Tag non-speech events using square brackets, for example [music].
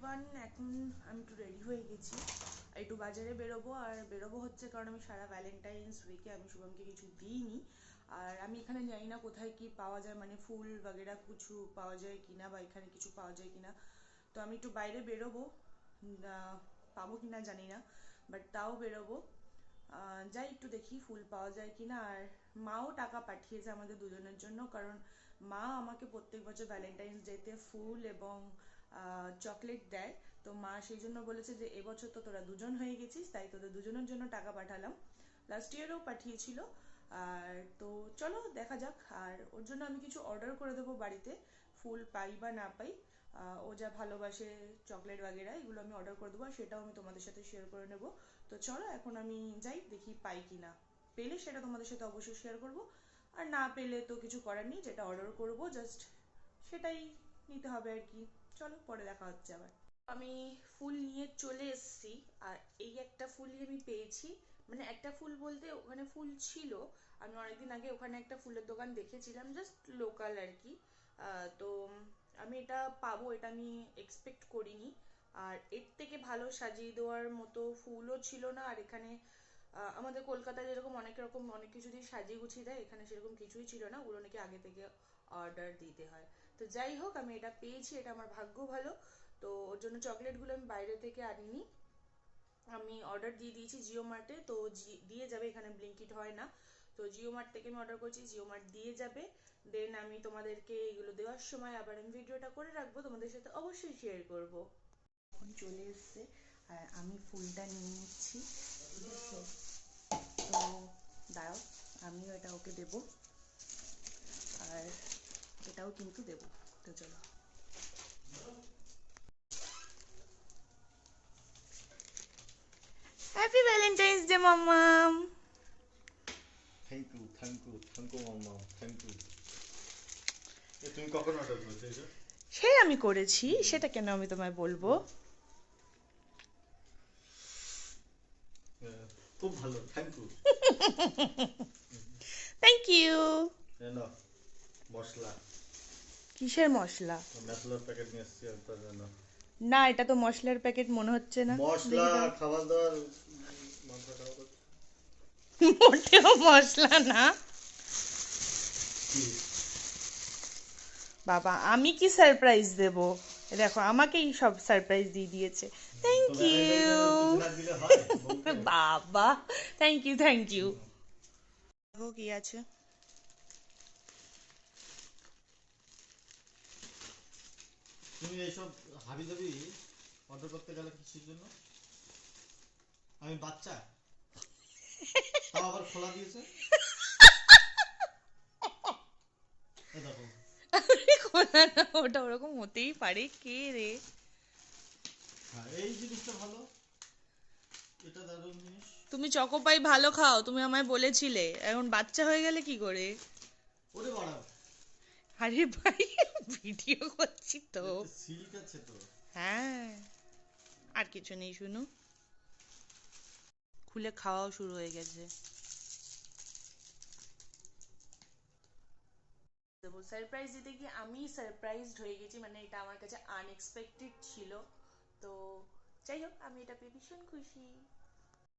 Everyone এখন আমি একটু রেডি হয়ে গেছি। একটু বাজারে বেরোবো, আর বেরোবো হচ্ছে কারণ আমি সারা ভ্যালেন্টাইন্স উইকে আমি শুভমকে কিছু দিইনি। আর আমি এখানে জানি না কোথায় কি পাওয়া যায় মানে ফুল বাগেরা কিছু পাওয়া যায় কিনা বা এখানে কিছু পাওয়া যায় কিনা। তো আমি একটু বাইরে বেরোবো পাবো কিনা জানি না বাট তাও বেরোবো। যাই একটু দেখি ফুল পাওয়া যায় কিনা। আর মাও টাকা পাঠিয়েছে আমাদের দুজনের জন্য, কারণ মা আমাকে প্রত্যেক বছর ভ্যালেন্টাইন্স ডেতে ফুল এবং চকলেট দেয়। তো মা সেই জন্য বলেছে যে, এবছর তো তোরা দুজন হয়ে গেছিস, তাই তোদের দুজনের জন্য টাকা পাঠালাম। লাস্ট ইয়ারও পাঠিয়েছিল। আর তো চলো, দেখা যাক। আর ওর জন্য আমি কিছু অর্ডার করে দেবো বাড়িতে। ফুল পাই বা না পাই। ও যা ভালোবাসে চকলেট বাগেরা, এগুলো আমি অর্ডার করে দেবো, আর সেটাও আমি তোমাদের সাথে শেয়ার করে নেব। তো চলো, এখন আমি যাই, দেখি পাই কি না পেলে সেটা তোমাদের সাথে অবশ্যই শেয়ার করব। আর না পেলে তো কিছু করার নেই, যেটা অর্ডার করব জাস্ট সেটাই নিতে হবে আর কি। চলো, পরে দেখা হচ্ছে আবার। আমি ফুল নিয়ে চলে এসেছি, আর এই একটা ফুলই আমি পেয়েছি। মানে একটা ফুল বলতে ওখানে ফুল ছিল, আমি অনেকদিন আগে ওখানে একটা ফুলের দোকান দেখেছিলাম জাস্ট লোকাল আর কি। তো আমি এটা পাবো, এটা আমি এক্সপেক্ট করিনি। আর এর থেকে ভালো সাজিয়ে দেওয়ার মতো ফুলও ছিল না, আর এখানে আমাদের কলকাতায় যেরকম অনেক রকম অনেক কিছু দিয়ে সাজিয়ে গুছিয়ে দেয়, এখানে সেরকম কিছুই ছিল না। ওগুলো নাকি আগে থেকে অর্ডার দিতে হয়। তো যাই হোক, আমি এটা পেয়েছি, এটা আমার ভাগ্য ভালো। তো ওর জন্য চকলেটগুলো আমি বাইরে থেকে আনিনি। আমি অর্ডার দিয়ে দিয়েছি জিও মার্টে তো দিয়ে যাবে, এখানে ব্লিঙ্কিট হয় না। তো জিও মার্ট থেকে আমি অর্ডার করছি জিও মার্ট দিয়ে যাবে। দেন আমি তোমাদেরকে এগুলো দেওয়ার সময় আবার আমি ভিডিওটা করে রাখব, তোমাদের সাথে অবশ্যই শেয়ার করব। এখন চলে এসছে, আর আমি ফুলটা নিয়ে নিচ্ছি। তো দাঁড়াও, আমিও এটা ওকে দেবো। এটাও কিন্তু দেবো তো চলো। হ্যাপি ভ্যালেন্টাইন্স ডে মাম্মাম thank you thank you thank you mamma thank you তুমি কখন অর্ডার করেছ সে আমি করেছি সেটা কেন আমি তোমায় বলব? হ্যাঁ, খুব ভালো থ্যাংক ইউ থ্যাংক ইউ মশলা। কিসের মশলা? মশলার প্যাকেট নিয়ে এসেছি আমি তার জন্য না। এটা তো মশলার প্যাকেট মনে হচ্ছে না। মশলা খাবার দাবার মোটেও মশলা না। বাবা আমি কি সারপ্রাইজ দেব? দেখো আমাকেই সব সারপ্রাইজ দিয়ে দিয়েছে। Thank you? বাবা থ্যাংক ইউ থ্যাংক ইউ কি আছে। তুমি এইসব হাবি জাবি অর্ডার করতে গেলে কিসের জন্য? আমি বাচ্চা। তাও আবার খোলা দিয়েছে? দেখো। খোলা না ওটা ওরকম হতেই পারে কে রে? হ্যাঁ এই জিনিসটা ভালো। এটা দারুণ জিনিস। তুমি চকোপাই ভালো খাও তুমি আমায় বলেছিলে। এখন বাচ্চা হয়ে গেলে কি করে? ওরে আরে ভাই [laughs] ভিডিও করছি তো সিল্ক আছে তো। হ্যাঁ। আর কিছু নেই শুনু। খুলে খাওয়াও শুরু হয়ে গেছে। দেবো। সারপ্রাইজ দিতে গিয়ে আমি সারপ্রাইজড হয়ে গেছি মানে এটা আমার কাছে আনএক্সপেক্টেড ছিল। তো যাই হোক আমি এটা পেয়ে ভীষণ খুশি।